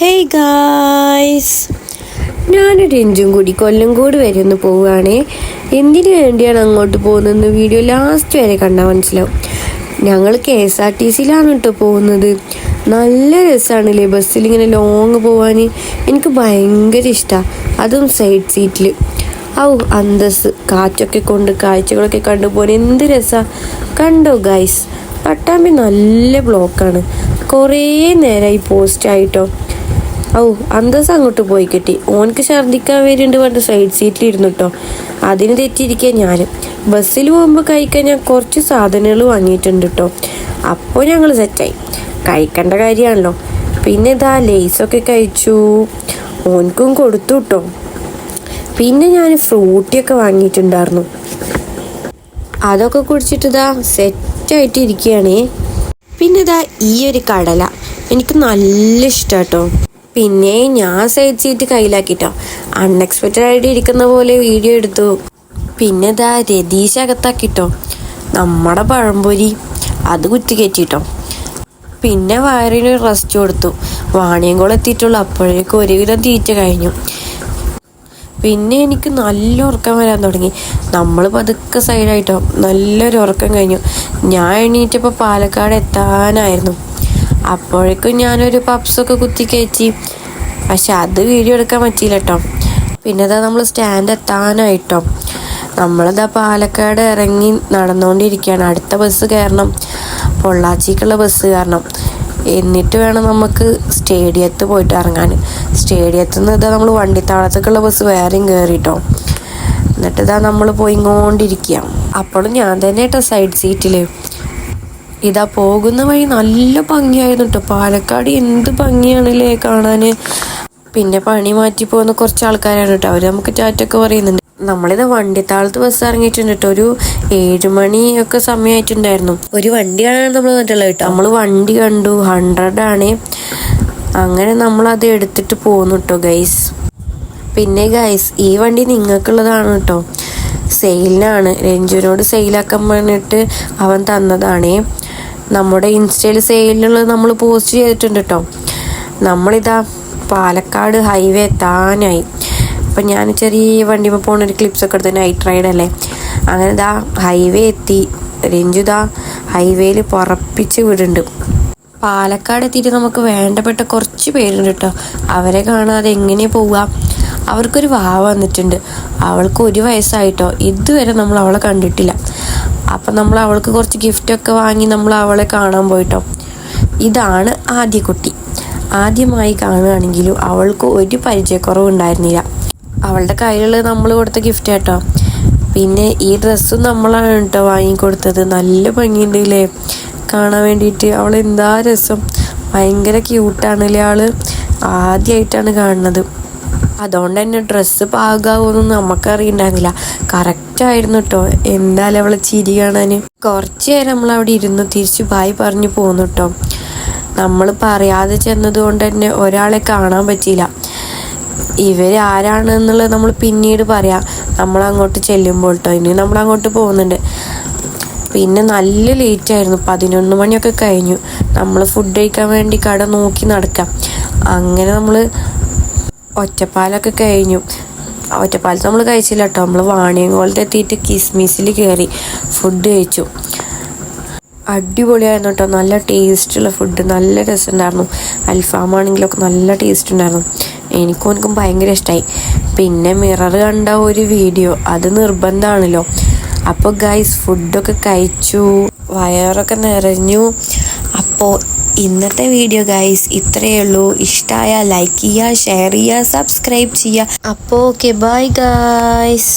Hey guys ഞാനൊരു എഞ്ചും കൂടി കൊല്ലം കൂടി വരെ ഒന്ന് പോവുകയാണേ. എന്തിനു വേണ്ടിയാണ് അങ്ങോട്ട് പോകുന്നതെന്ന് വീഡിയോ ലാസ്റ്റ് വരെ കണ്ടാൽ മനസ്സിലാവും. ഞങ്ങൾ കെ എസ് ആർ ടി സിയിലാണ് കേട്ടോ പോകുന്നത്. നല്ല രസമാണല്ലേ ബസ്സിൽ ഇങ്ങനെ ലോങ് പോകാൻ എനിക്ക് ഭയങ്കര ഇഷ്ടമാണ് അതും സൈഡ് സീറ്റിൽ ഔ അന്തസ് കാറ്റൊക്കെ കൊണ്ട് കാഴ്ചകളൊക്കെ കണ്ടുപോകാൻ എന്ത് രസമാണ് കണ്ടോ ഗൈസ് പട്ടാമ്പി നല്ല ബ്ലോക്കാണ് കുറേ നേരമായി പോസ്റ്റ് ആയിട്ടോ. ഔ അന്തസ് അങ്ങോട്ട് പോയി കിട്ടി. ഓനക്ക് ഛർദ്ദിക്കാൻ വരുന്നുണ്ട് പറഞ്ഞു സൈഡ് സീറ്റിൽ ഇരുന്നു കേട്ടോ അതിന് തെറ്റിയിരിക്കാൻ ഞാനും. ബസ്സിൽ പോകുമ്പോൾ കഴിക്കാൻ ഞാൻ കുറച്ച് സാധനങ്ങൾ വാങ്ങിയിട്ടുണ്ട് കേട്ടോ അപ്പോൾ ഞങ്ങൾ സെറ്റായി കഴിക്കേണ്ട കാര്യമാണല്ലോ. പിന്നെ ഇതാ ലേസൊക്കെ കഴിച്ചു. ഓനക്കും കൊടുത്തു കേട്ടോ പിന്നെ ഞാൻ ഫ്രൂട്ടിയൊക്കെ വാങ്ങിയിട്ടുണ്ടായിരുന്നു. അതൊക്കെ കുടിച്ചിട്ട് ഇതാ സെറ്റായിട്ട് ഇരിക്കുകയാണേ പിന്നെ ഇതാ ഈ ഒരു കടല. എനിക്ക് നല്ല ഇഷ്ടാട്ടോ പിന്നെ ഞാൻ സൈഡ് സീറ്റ് കയ്യിലാക്കിട്ടോ. അൺഎക്സ്പെക്റ്റഡ് ആയിട്ട് ഇരിക്കുന്ന പോലെ വീഡിയോ എടുത്തു. പിന്നെ ഇതാ രതീഷ് അകത്താക്കിട്ടോ. നമ്മുടെ പഴംപൊരി. അത് കുറ്റി കയറ്റിട്ടോ. പിന്നെ വയറിന് റെസ്റ്റ് കൊടുത്തു. വാണിയംകുളം എത്തിയിട്ടുള്ളൂ. അപ്പോഴേക്കും ഒരുവിധം തീറ്റ കഴിഞ്ഞു. പിന്നെ എനിക്ക് നല്ല ഉറക്കം വരാൻ തുടങ്ങി. നമ്മൾ പതുക്കെ സൈഡായിട്ടോ നല്ലൊരു ഉറക്കം കഴിഞ്ഞു. ഞാൻ എണീറ്റപ്പോൾ പാലക്കാട് എത്താനായിരുന്നു. അപ്പോഴേക്കും ഞാനൊരു പപ്സൊക്കെ കുത്തി കയറ്റി. പക്ഷെ അത് വീഡിയോ എടുക്കാൻ പറ്റിയില്ല കേട്ടോ പിന്നെ അതാ നമ്മൾ സ്റ്റാൻഡ് എത്താനായിട്ടോ. നമ്മളിതാ പാലക്കാട് ഇറങ്ങി നടന്നുകൊണ്ടിരിക്കുകയാണ് അടുത്ത ബസ് കയറണം പൊള്ളാച്ചിക്കുള്ള ബസ് കയറണം എന്നിട്ട് വേണം നമുക്ക് സ്റ്റേഡിയത്ത് പോയിട്ട് ഇറങ്ങാൻ സ്റ്റേഡിയത്തിൽ നിന്ന് ഇതാ നമ്മൾ വണ്ടിത്താളത്തേക്കുള്ള ബസ് വേറെയും കയറിട്ടോ എന്നിട്ട് ഇതാ നമ്മൾ പോയിങ്ങോണ്ടിരിക്കുക അപ്പോഴും ഞാൻ തന്നെ കേട്ടോ സൈഡ് സീറ്റിൽ ഇതാ പോകുന്ന വഴി നല്ല ഭംഗിയായിരുന്നു കേട്ടോ പാലക്കാട് എന്ത് ഭംഗിയാണല്ലേ കാണാൻ പിന്നെ പണി മാറ്റി പോകുന്ന കുറച്ച് ആൾക്കാരാണ് കേട്ടോ അവർ നമുക്ക് ടാറ്റൊക്കെ പറയുന്നുണ്ട്. നമ്മളിത് വണ്ടിത്താളത്ത് ബസ് ഇറങ്ങിയിട്ടുണ്ട് കേട്ടോ ഒരു ഏഴുമണി ഒക്കെ സമയമായിട്ടുണ്ടായിരുന്നു ഒരു വണ്ടി കാണാൻ നമ്മൾ വന്നിട്ടുള്ളത് കേട്ടോ നമ്മൾ വണ്ടി കണ്ടു. ഹൺഡ്രഡ് ആണ്. അങ്ങനെ നമ്മൾ അത് എടുത്തിട്ട് പോന്നു കേട്ടോ ഗൈസ് പിന്നെ ഗൈസ് ഈ വണ്ടി നിങ്ങൾക്കുള്ളതാണ് കേട്ടോ സെയിലിനാണ് രഞ്ജുവിനോട് സെയിലാക്കാൻ പറഞ്ഞിട്ട് അവൻ തന്നതാണേ. നമ്മുടെ ഇൻസ്റ്റയിൽ സെയിലിനുള്ളത് നമ്മൾ പോസ്റ്റ് ചെയ്തിട്ടുണ്ട് കേട്ടോ നമ്മളിതാ പാലക്കാട് ഹൈവേ താനായി അപ്പം ഞാൻ ചെറിയ വണ്ടിമ പോകുന്ന ഒരു ക്ലിപ്സൊക്കെ എടുത്ത് നൈറ്റ് റൈഡ് അല്ലേ? അങ്ങനെ ഇതാ ഹൈവേ എത്തി. രഞ്ജു ഇതാ ഹൈവേയിൽ പുറപ്പിച്ച് വിടുന്നുണ്ട്. പാലക്കാട് എത്തിയിട്ട് നമുക്ക് വേണ്ടപ്പെട്ട കുറച്ച് പേരുണ്ട് കേട്ടോ അവരെ കാണാതെ എങ്ങനെ പോവുക അവർക്കൊരു വാവ വന്നിട്ടുണ്ട്. അവൾക്ക് ഒരു വയസ്സായിട്ടോ ഇതുവരെ നമ്മൾ അവളെ കണ്ടിട്ടില്ല. അപ്പം നമ്മൾ അവൾക്ക് കുറച്ച് ഗിഫ്റ്റൊക്കെ വാങ്ങി നമ്മൾ അവളെ കാണാൻ പോയിട്ടോ. ഇതാണ് ആദ്യ കുട്ടി ആദ്യമായി കാണുകയാണെങ്കിലും അവൾക്ക് ഒരു പരിചയക്കുറവ് ഉണ്ടായിരുന്നില്ല അവളുടെ കയ്യിലുള്ള നമ്മൾ കൊടുത്ത ഗിഫ്റ്റ് കേട്ടോ പിന്നെ ഈ ഡ്രസ്സും നമ്മളാണ് കേട്ടോ വാങ്ങിക്കൊടുത്തത്. നല്ല ഭംഗിയുണ്ടല്ലേ? കാണാൻ വേണ്ടിയിട്ട് അവൾ എന്താ രസം. ഭയങ്കര ക്യൂട്ടാണല്ലേ ആൾ. ആദ്യമായിട്ടാണ് കാണുന്നത്. അതുകൊണ്ട് തന്നെ ഡ്രസ്സ് പാകാവൊന്നും നമുക്കറിയണ്ടായിരുന്നില്ല കറക്റ്റ് ആയിരുന്നു കേട്ടോ എന്തായാലും അവളെ ചിരി കാണാൻ കുറച്ച് നേരം നമ്മൾ അവിടെ ഇരുന്ന് തിരിച്ച് ബായി പറഞ്ഞു പോന്നു കേട്ടോ നമ്മൾ പറയാതെ ചെന്നത് കൊണ്ട് തന്നെ ഒരാളെ കാണാൻ പറ്റിയില്ല. ഇവർ നമ്മൾ പിന്നീട് പറയാം. നമ്മൾ അങ്ങോട്ട് ചെല്ലുമ്പോൾ കേട്ടോ ഇനി നമ്മൾ അങ്ങോട്ട് പോകുന്നുണ്ട്. പിന്നെ നല്ല ലേറ്റ് ആയിരുന്നു. പതിനൊന്ന് മണിയൊക്കെ കഴിഞ്ഞു. നമ്മൾ ഫുഡ് കഴിക്കാൻ വേണ്ടി കട നോക്കി നടക്കാം. അങ്ങനെ നമ്മൾ ഒറ്റപ്പാലൊക്കെ കഴിഞ്ഞു. ഒറ്റപ്പാലത്ത് നമ്മൾ കഴിച്ചില്ല കേട്ടോ നമ്മൾ വാണിയങ്കോളത്ത് എത്തിയിട്ട് കിസ്മിസിൽ കയറി ഫുഡ് കഴിച്ചു. അടിപൊളിയായിരുന്നു കേട്ടോ നല്ല ടേസ്റ്റുള്ള ഫുഡ് നല്ല രസമുണ്ടായിരുന്നു. അൽഫാം ആണെങ്കിലൊക്കെ നല്ല ടേസ്റ്റ് ഉണ്ടായിരുന്നു. എനിക്കും എനിക്കും ഭയങ്കര ഇഷ്ടമായി പിന്നെ മിറർ കണ്ട ഒരു വീഡിയോ അത് നിർബന്ധമാണല്ലോ അപ്പോൾ ഗൈസ് ഫുഡൊക്കെ കഴിച്ചു. വയറൊക്കെ നിറഞ്ഞു. അപ്പോൾ ഇന്നത്തെ വീഡിയോ ഗൈസ് ഇത്രയേ ഉള്ളൂ. ഇഷ്ടമായ ലൈക്ക് ചെയ്യുക ഷെയർ ചെയ്യുക സബ്സ്ക്രൈബ് ചെയ്യുക. അപ്പോൾ ഓക്കെ ബൈ ഗൈസ്